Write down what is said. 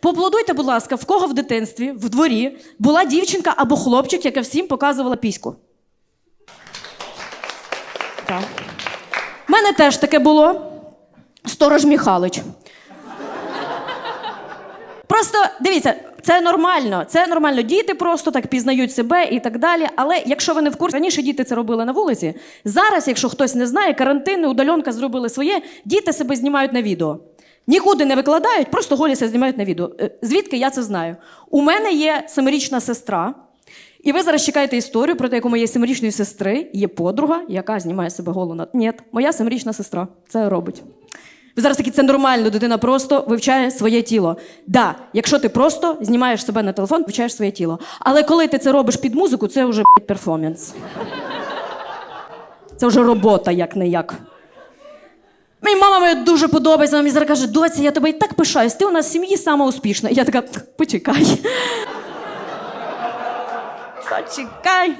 Поаплодуйте, будь ласка, в кого в дитинстві, в дворі була дівчинка або хлопчик, яка всім показувала піську. У мене теж таке було. Сторож Михалич. Просто дивіться, це нормально. Це нормально. Діти просто так пізнають себе і так далі. Але якщо ви не в курсі, раніше діти це робили на вулиці. Зараз, якщо хтось не знає, карантини, удаленка зробили своє, діти себе знімають на відео. Нікуди не викладають, просто голі себе знімають на відео. Е, Звідки я це знаю? У мене є семирічна сестра, і ви зараз чекаєте історію про те, як у моєї семирічної сестри є подруга, яка знімає себе голу. Ні, моя семирічна сестра це робить. Ви зараз такі, це нормально, дитина просто вивчає своє тіло. Да, якщо ти просто знімаєш себе на телефон, вивчаєш своє тіло. Але коли ти це робиш під музику, це вже перформанс. Це вже робота, як не як. Мені мама мені дуже подобається. Вона мені зараз каже, доця, я тебе і так пишаюсь, ти у нас в сім'ї сама успішна. Я така, почекай. Почекай.